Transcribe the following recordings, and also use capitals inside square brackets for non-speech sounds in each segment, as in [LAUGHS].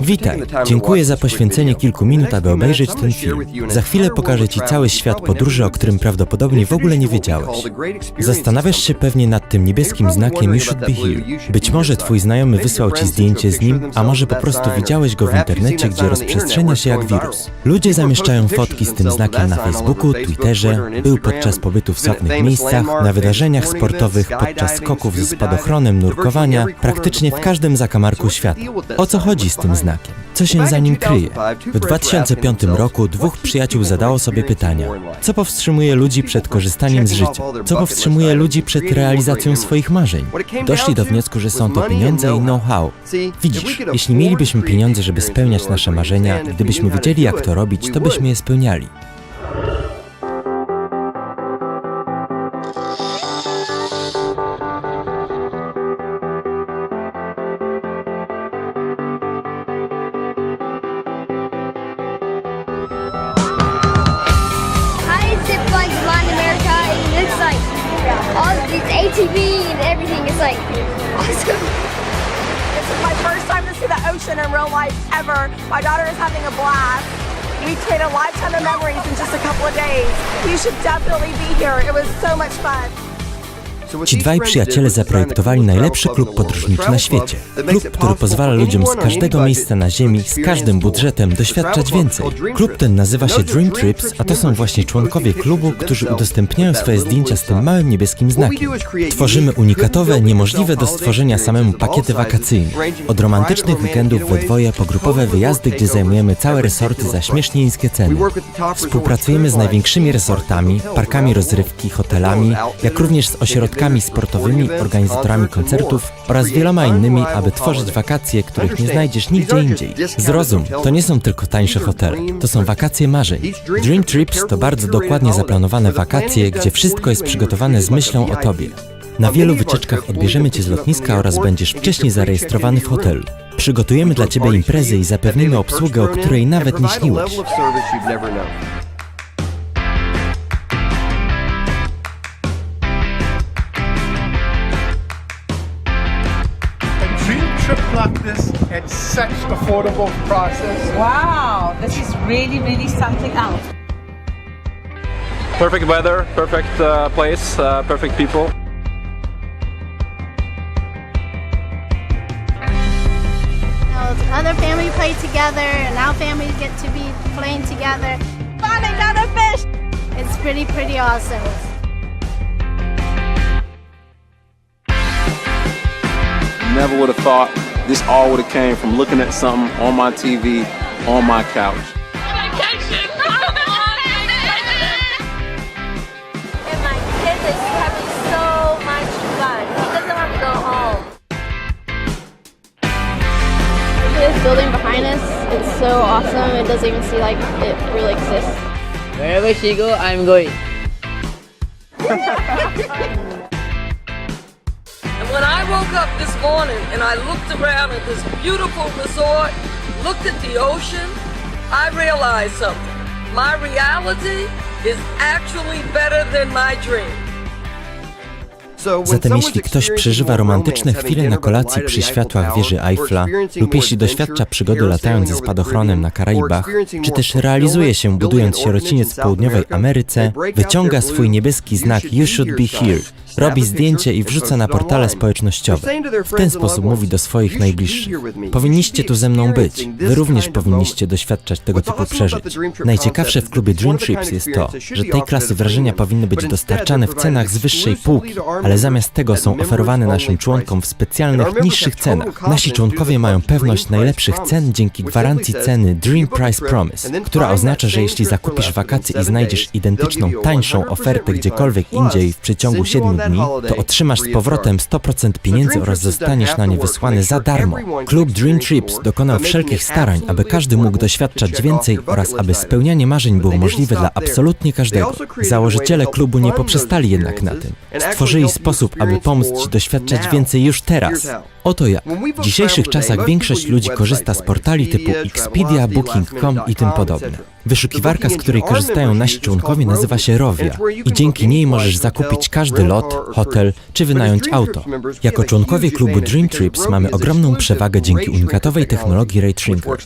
Witaj, dziękuję za poświęcenie kilku minut, aby obejrzeć ten film. Za chwilę pokażę Ci cały świat podróży, o którym prawdopodobnie w ogóle nie wiedziałeś. Zastanawiasz się pewnie nad tym niebieskim znakiem You should be here. Być może Twój znajomy wysłał Ci zdjęcie z nim, a może po prostu widziałeś go w internecie, gdzie rozprzestrzenia się jak wirus. Ludzie zamieszczają fotki z tym znakiem na Facebooku, Twitterze, był podczas pobytu w sławnych miejscach, na wydarzeniach sportowych, podczas skoków ze spadochronem, nurkowania, praktycznie w każdym zakamarku świata. O co chodzi znakiem? Co się za nim kryje? W 2005 roku dwóch przyjaciół zadało sobie pytania: co powstrzymuje ludzi przed korzystaniem z życia? Co powstrzymuje ludzi przed realizacją swoich marzeń? Doszli do wniosku, że są to pieniądze i know-how. Widzisz, jeśli mielibyśmy pieniądze, żeby spełniać nasze marzenia, gdybyśmy wiedzieli, jak to robić, to byśmy je spełniali. It's ATV and everything. It's like awesome. This is my first time to see the ocean in real life ever. My daughter is having a blast. We created a lifetime of memories in just a couple of days. You should definitely be here. It was so much fun. Ci dwaj przyjaciele zaprojektowali najlepszy klub podróżniczy na świecie. Klub, który pozwala ludziom z każdego miejsca na Ziemi, z każdym budżetem doświadczać więcej. Klub ten nazywa się Dream Trips, a to są właśnie członkowie klubu, którzy udostępniają swoje zdjęcia z tym małym niebieskim znakiem. Tworzymy unikatowe, niemożliwe do stworzenia samemu pakiety wakacyjne. Od romantycznych weekendów we dwoje po grupowe wyjazdy, gdzie zajmujemy całe resorty za śmiesznie niskie ceny. Współpracujemy z największymi resortami, parkami rozrywki, hotelami, jak również z ośrodkami sportowymi, organizatorami koncertów oraz wieloma innymi, aby tworzyć wakacje, których nie znajdziesz nigdzie indziej. Zrozum, to nie są tylko tańsze hotele, to są wakacje marzeń. Dream Trips to bardzo dokładnie zaplanowane wakacje, gdzie wszystko jest przygotowane z myślą o tobie. Na wielu wycieczkach odbierzemy cię z lotniska oraz będziesz wcześniej zarejestrowany w hotelu. Przygotujemy dla ciebie imprezy i zapewnimy obsługę, o której nawet nie śniłeś. This at such affordable prices. Wow, this is really, really something else. Perfect weather, perfect uh, place, uh, perfect people. You know, the other family play together, and our families get to be playing together. Fun, another fish. It's pretty pretty awesome. Never would have thought this all would have came from looking at something on my TV on my couch. [LAUGHS] And my kid is having so much fun. He doesn't want to go home. This building behind us, it's so awesome. It doesn't even seem like it really exists. Wherever she go, I'm going. [LAUGHS] When I woke up this morning and I looked around at this beautiful resort, looked at the ocean, I realized something. My reality is actually better than my dream. Zatem jeśli ktoś przeżywa romantyczne chwile na kolacji przy światłach wieży Eiffla, lub jeśli doświadcza przygody latając ze spadochronem na Karaibach, czy też realizuje się budując sierociniec w południowej Ameryce, wyciąga swój niebieski znak You should be here, robi zdjęcie i wrzuca na portale społecznościowe. W ten sposób mówi do swoich najbliższych. Powinniście tu ze mną być. Wy również powinniście doświadczać tego typu przeżyć. Najciekawsze w klubie Dream Trips jest to, że tej klasy wrażenia powinny być dostarczane w cenach z wyższej półki, ale zamiast tego są oferowane naszym członkom w specjalnych, niższych cenach. Nasi członkowie mają pewność najlepszych cen dzięki gwarancji ceny Dream Price Promise, która oznacza, że jeśli zakupisz wakacje i znajdziesz identyczną, tańszą ofertę gdziekolwiek indziej w przeciągu 7 dni, to otrzymasz z powrotem 100% pieniędzy oraz zostaniesz na nie wysłany za darmo. Klub Dream Trips dokonał wszelkich starań, aby każdy mógł doświadczać więcej oraz aby spełnianie marzeń było możliwe dla absolutnie każdego. Założyciele klubu nie poprzestali jednak na tym. Stworzyli sposób, aby pomóc Ci doświadczać więcej już teraz. Oto jak. W dzisiejszych czasach większość ludzi korzysta z portali typu Expedia, Booking.com i tym podobne. Wyszukiwarka, z której korzystają nasi członkowie, nazywa się Rovia i dzięki niej możesz zakupić każdy lot, hotel czy wynająć auto. Jako członkowie klubu Dream Trips mamy ogromną przewagę dzięki unikatowej technologii Rate Shrinker.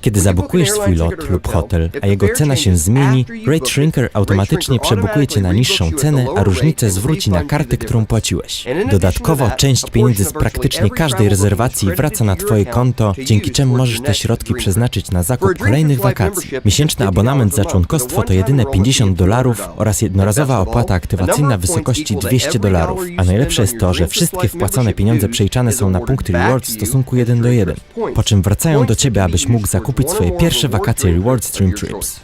Kiedy zabukujesz swój lot lub hotel, a jego cena się zmieni, Rate Shrinker automatycznie przebukuje cię na niższą cenę, a różnicę zwróci na kartę, którą płaciłeś. Dodatkowo część pieniędzy z praktycznie każdej rezerwacji wraca na twoje konto, dzięki czemu możesz te środki przeznaczyć na zakup kolejnych wakacji. Miesięczny abonament za członkostwo to jedyne 50 dolarów oraz jednorazowa opłata aktywacyjna w wysokości 200 dolarów. A najlepsze jest to, że wszystkie wpłacone pieniądze przeliczane są na punkty rewards w stosunku 1 do 1, po czym wracają do ciebie, abyś mógł zakupić swoje pierwsze wakacje Rewards Dream Trips.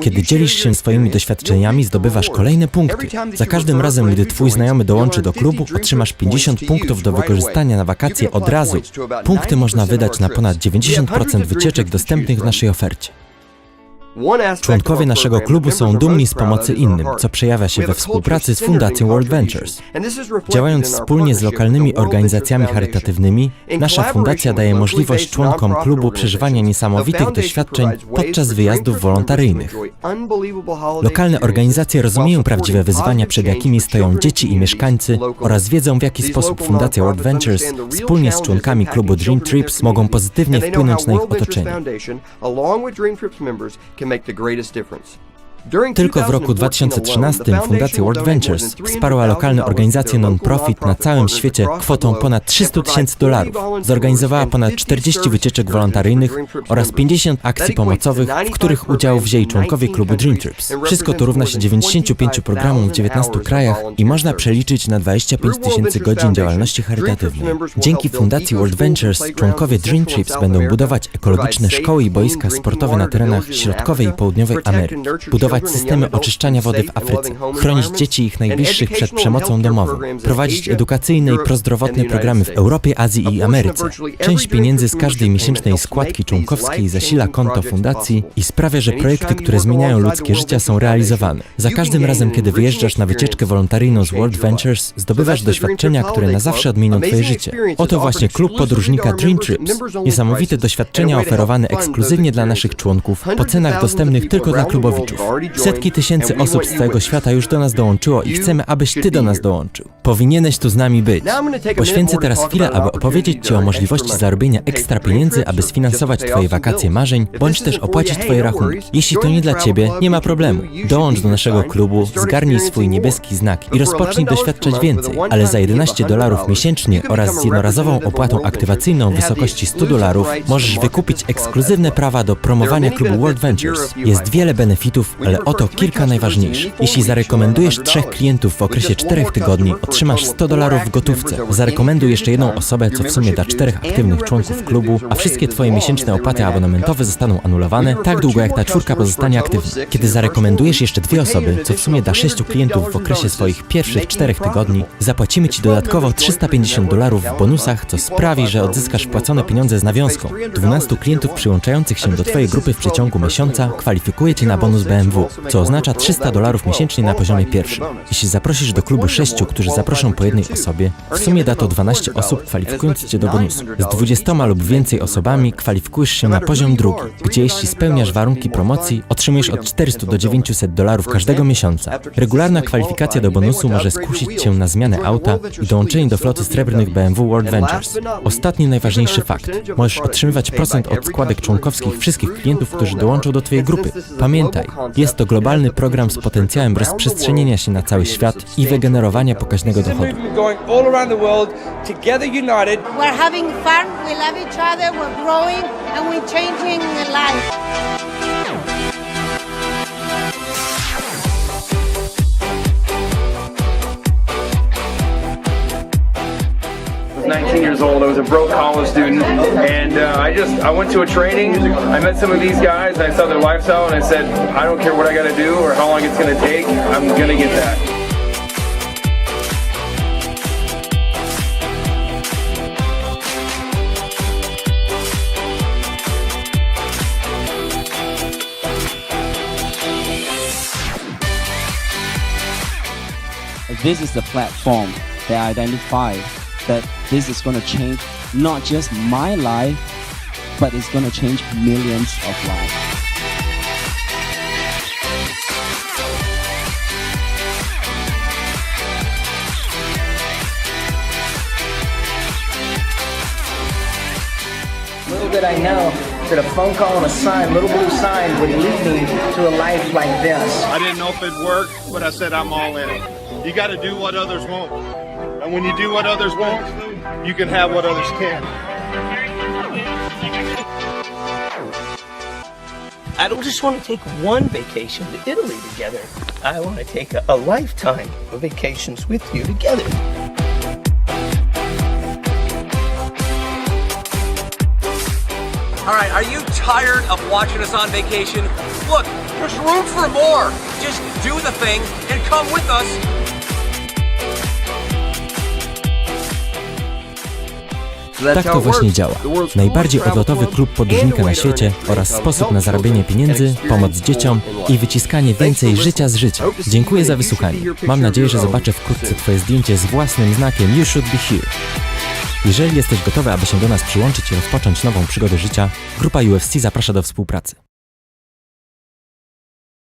Kiedy dzielisz się swoimi doświadczeniami, zdobywasz kolejne punkty. Za każdym razem, gdy twój znajomy dołączy do klubu, otrzymasz 50 punktów do wykorzystania na wakacje od razu. Punkty można wydać na ponad 90% wycieczek dostępnych w naszej ofercie. Członkowie naszego klubu są dumni z pomocy innym, co przejawia się we współpracy z Fundacją World Ventures. Działając wspólnie z lokalnymi organizacjami charytatywnymi, nasza fundacja daje możliwość członkom klubu przeżywania niesamowitych doświadczeń podczas wyjazdów wolontaryjnych. Lokalne organizacje rozumieją prawdziwe wyzwania, przed jakimi stoją dzieci i mieszkańcy oraz wiedzą, w jaki sposób Fundacja World Ventures wspólnie z członkami klubu Dream Trips mogą pozytywnie wpłynąć na ich otoczenie. make the greatest difference. Tylko w roku 2013 Fundacja World Ventures wsparła lokalne organizacje non-profit na całym świecie kwotą ponad 300 tysięcy dolarów. Zorganizowała ponad 40 wycieczek wolontaryjnych oraz 50 akcji pomocowych, w których udział wzięli członkowie klubu Dream Trips. Wszystko to równa się 95 programom w 19 krajach i można przeliczyć na 25 tysięcy godzin działalności charytatywnej. Dzięki Fundacji World Ventures członkowie Dream Trips będą budować ekologiczne szkoły i boiska sportowe na terenach środkowej i południowej Ameryki, budować systemy oczyszczania wody w Afryce, chronić dzieci i ich najbliższych przed przemocą domową, prowadzić edukacyjne i prozdrowotne programy w Europie, Azji i Ameryce. Część pieniędzy z każdej miesięcznej składki członkowskiej zasila konto fundacji i sprawia, że projekty, które zmieniają ludzkie życia są realizowane. Za każdym razem, kiedy wyjeżdżasz na wycieczkę wolontaryjną z World Ventures, zdobywasz doświadczenia, które na zawsze odmienią twoje życie. Oto właśnie klub podróżnika Dream Trips. Niesamowite doświadczenia oferowane ekskluzywnie dla naszych członków, po cenach dostępnych tylko dla klubowiczów. Setki tysięcy osób z całego świata już do nas dołączyło i chcemy, abyś ty do nas dołączył. Powinieneś tu z nami być. Poświęcę teraz chwilę, aby opowiedzieć ci o możliwości zarobienia ekstra pieniędzy, aby sfinansować twoje wakacje marzeń, bądź też opłacić twoje rachunki. Jeśli to nie dla ciebie, nie ma problemu. Dołącz do naszego klubu, zgarnij swój niebieski znak i rozpocznij doświadczać więcej. Ale za 11 dolarów miesięcznie oraz z jednorazową opłatą aktywacyjną w wysokości 100 dolarów możesz wykupić ekskluzywne prawa do promowania klubu World Ventures. Jest wiele benefitów, ale oto kilka najważniejszych. Jeśli zarekomendujesz trzech klientów w okresie czterech tygodni, otrzymasz 100 dolarów w gotówce. Zarekomenduj jeszcze jedną osobę, co w sumie da czterech aktywnych członków klubu, a wszystkie twoje miesięczne opłaty abonamentowe zostaną anulowane tak długo, jak ta czwórka pozostanie aktywna. Kiedy zarekomendujesz jeszcze dwie osoby, co w sumie da sześciu klientów w okresie swoich pierwszych czterech tygodni, zapłacimy ci dodatkowo 350 dolarów w bonusach, co sprawi, że odzyskasz wpłacone pieniądze z nawiązką. 12 klientów przyłączających się do twojej grupy w przeciągu miesiąca kwalifikuje cię na bonus BMW, co oznacza 300 dolarów miesięcznie na poziomie pierwszym. Jeśli zaprosisz do klubu 6, którzy zaproszą po jednej osobie, w sumie da to 12 osób kwalifikując cię do bonusu. Z 20 lub więcej osobami kwalifikujesz się na poziom drugi, gdzie jeśli spełniasz warunki promocji, otrzymujesz od 400 do 900 dolarów każdego miesiąca. Regularna kwalifikacja do bonusu może skusić cię na zmianę auta i dołączenie do floty srebrnych BMW World Ventures. Ostatni najważniejszy fakt. Możesz otrzymywać procent od składek członkowskich wszystkich klientów, którzy dołączą do twojej grupy. Pamiętaj, jest to globalny program z potencjałem rozprzestrzenienia się na cały świat i wygenerowania pokaźnego dochodu. We're having fun, we love each other, we're growing, and we're changing life. Years old. I was a broke college student, and uh, I just I went to a training. I met some of these guys, and I saw their lifestyle, and I said, I don't care what I got to do or how long it's going to take. I'm going to get that. This is the platform that I identify that this is going to change not just my life, but it's going to change millions of lives. Little did I know that a phone call and a sign, little blue sign, would lead me to a life like this. I didn't know if it'd work, but I said I'm all in it. You got to do what others won't. And when you do what others won't, you can have what others can. I don't just want to take one vacation to Italy together. I want to take a, a lifetime of vacations with you together. All right, are you tired of watching us on vacation? Look, there's room for more. Just do the thing and come with us. Tak to właśnie działa. Najbardziej odlotowy klub podróżnika na świecie oraz sposób na zarabianie pieniędzy, pomoc dzieciom i wyciskanie więcej życia z życia. Dziękuję za wysłuchanie. Mam nadzieję, że zobaczę wkrótce Twoje zdjęcie z własnym znakiem You Should Be Here. Jeżeli jesteś gotowy, aby się do nas przyłączyć i rozpocząć nową przygodę życia, grupa UFC zaprasza do współpracy.